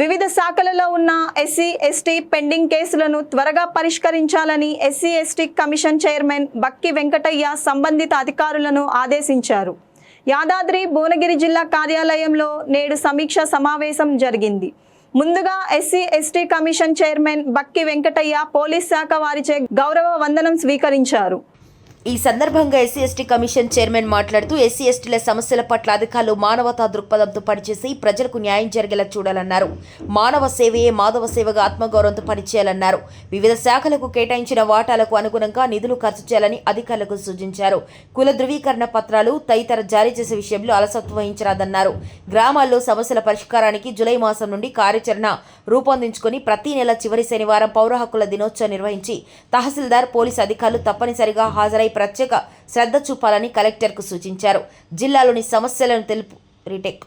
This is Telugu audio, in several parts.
వివిధ శాఖలలో ఉన్న ఎస్సీ ఎస్టీ పెండింగ్ కేసులను త్వరగా పరిష్కరించాలని SC ST commission chairman Bakki Venkataiah సంబంధిత అధికారులను ఆదేశించారు. యాదాద్రి భువనగిరి జిల్లా కార్యాలయంలో నేడు సమీక్ష సమావేశం జరిగింది. ముందుగా SC ST commission chairman Bakki Venkataiah police శాఖ వారిచే గౌరవ వందనం స్వీకరించారు. ఈ సందర్భంగా ఎస్సీ ఎస్టీ కమిషన్ చైర్మన్ మాట్లాడుతూ ఎస్సీ ఎస్టీల సమస్యల పట్ల అధికారులు మానవతా దృక్పథంతో పనిచేసి ప్రజలకు న్యాయం జరిగేలా చూడాలన్నారు. మానవ సేవయే మాధవ సేవగా ఆత్మగౌరవంతో పనిచేయాలన్నారు. వివిధ శాఖలకు కేటాయించిన వాటాలకు అనుగుణంగా నిధులు ఖర్చు చేయాలని అధికారులకు సూచించారు. కుల ధృవీకరణ పత్రాలు తదితర జారీ చేసే విషయంలో అలసత్వం వహించరాదన్నారు. గ్రామాల్లో సమస్యల పరిష్కారానికి జులై మాసం నుండి కార్యాచరణ రూపొందించుకొని ప్రతి నెల చివరి శనివారం పౌర హక్కుల దినోత్సవం నిర్వహించి తహసీల్దార్ పోలీసు అధికారులు తప్పనిసరిగా హాజరై ప్రత్యేక శ్రద్ధ చూపాలని కలెక్టర్కు సూచించారు. జిల్లాలోని సమస్యలను తెలుపు రిటెక్.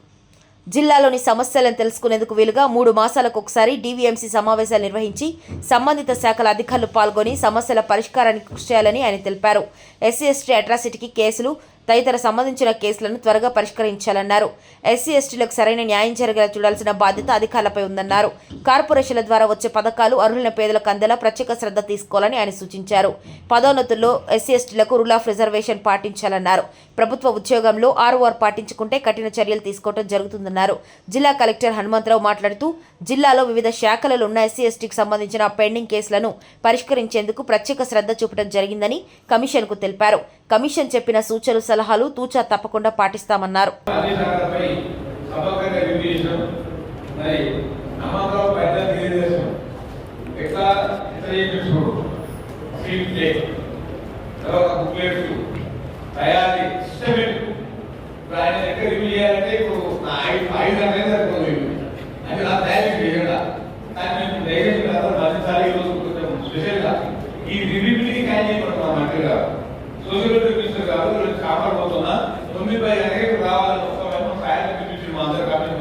జిల్లాలోని సమస్యలను తెలుసుకునేందుకు వీలుగా మూడు మాసాలకు ఒకసారి డీవీఎంసీ సమావేశాలు నిర్వహించి సంబంధిత శాఖల అధికారులు పాల్గొని సమస్యల పరిష్కారానికి కృషి చేయాలని ఆయన తెలిపారు. ఎస్సీ ఎస్టీ అట్రాసిటీకి కేసులు తదితర సంబంధించిన కేసులను త్వరగా పరిష్కరించాలన్నారు. ఎస్సీ ఎస్టీలకు సరైన న్యాయం జరిగేలా చూడాల్సిన బాధ్యత అధికారులపై ఉందన్నారు. కార్పొరేషన్ల ద్వారా వచ్చే పథకాలు అర్హులైన పేదలకు అందేలా ప్రత్యేక శ్రద్ధ తీసుకోవాలని ఆయన సూచించారు. పదోన్నతుల్లో ఎస్సీ ఎస్టీలకు రూల్ ఆఫ్ రిజర్వేషన్ పాటించాలన్నారు. ప్రభుత్వ ఉద్యోగంలో ఆర్ఓఆర్ పాటించుకుంటే కఠిన చర్యలు తీసుకోవడం జరుగుతుందన్నారు. జిల్లా కలెక్టర్ హనుమంతరావు మాట్లాడుతూ జిల్లాలో వివిధ శాఖలలో ఉన్న ఎస్సీ ఎస్టీకి సంబంధించిన పెండింగ్ కేసులను పరిష్కరించేందుకు ప్రత్యేక శ్రద్ధ చూపడం జరిగిందని కమిషన్కు తెలిపారు. కమిషన్ చెప్పిన సూచనలు సలహాలు తూచా తప్పకుండా పాటిస్తామన్నారు. ఈ రివ్యూ అంటే కానీ మధ్యసారి ఈరోజు కొంచెం సోషల్ మినిస్టర్ గారు ఈరోజు కాపాడబోతున్నా తొమ్మిది పై అనేక రావాలని మొత్తం ఫైర్ మినిస్టర్ మా అందరు కాబట్టి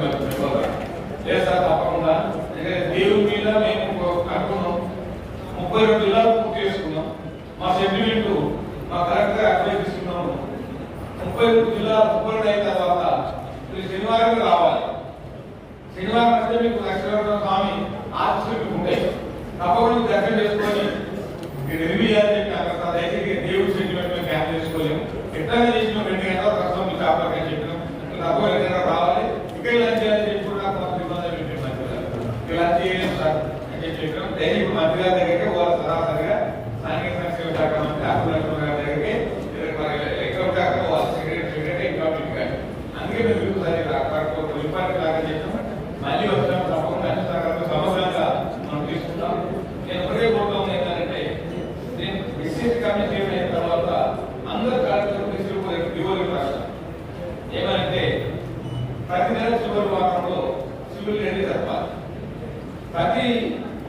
లేదు సార్ తప్పకుండా. దేవుడి మీద మేము అనుకున్నాం. ముప్పై రెండు జిల్లాలు పూర్తి చేసుకున్నాం. మా సెంటిమెంట్ మా కరెక్ట్గా అప్లై తీసుకున్నాము ముప్పై రెండు జిల్లాలు ముప్పై రెండు అయిన తర్వాత శనివారం రావాలి. శనివారం అంటే మీకు లక్ష్మీనరసింహ స్వామి ఎట్లా చేసినాం రెండు గంటల కష్టం మీకు ఆపలకని చెప్పినాం. రెండు గంటలు రావాలి. ఇక్కడ ఇలా చేయాలని చెప్పి కూడా నాకు మాకు ఇబ్బంది పెట్టింది మంచిగా ఇక్కడ లంచ్ చేయలేదు సార్. అని చెప్పి చెప్పినాం. దయచేసి ఇప్పుడు మంత్రి గారి దగ్గరికి వాళ్ళు సరాసరిగా సాంఘిక సంక్షేమ శాఖ మంత్రి అభివృద్ధి ప్రతి నెల చివరి వారంలో సివిల్ రెడీ జరపాలి ప్రతి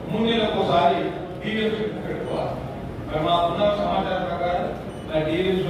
మూడు నెలలకు ఒకసారి డిఎంసీ పెట్టుకోవాలి మరి మాకున్న సమాచారం ప్రకారం డిఎంసీ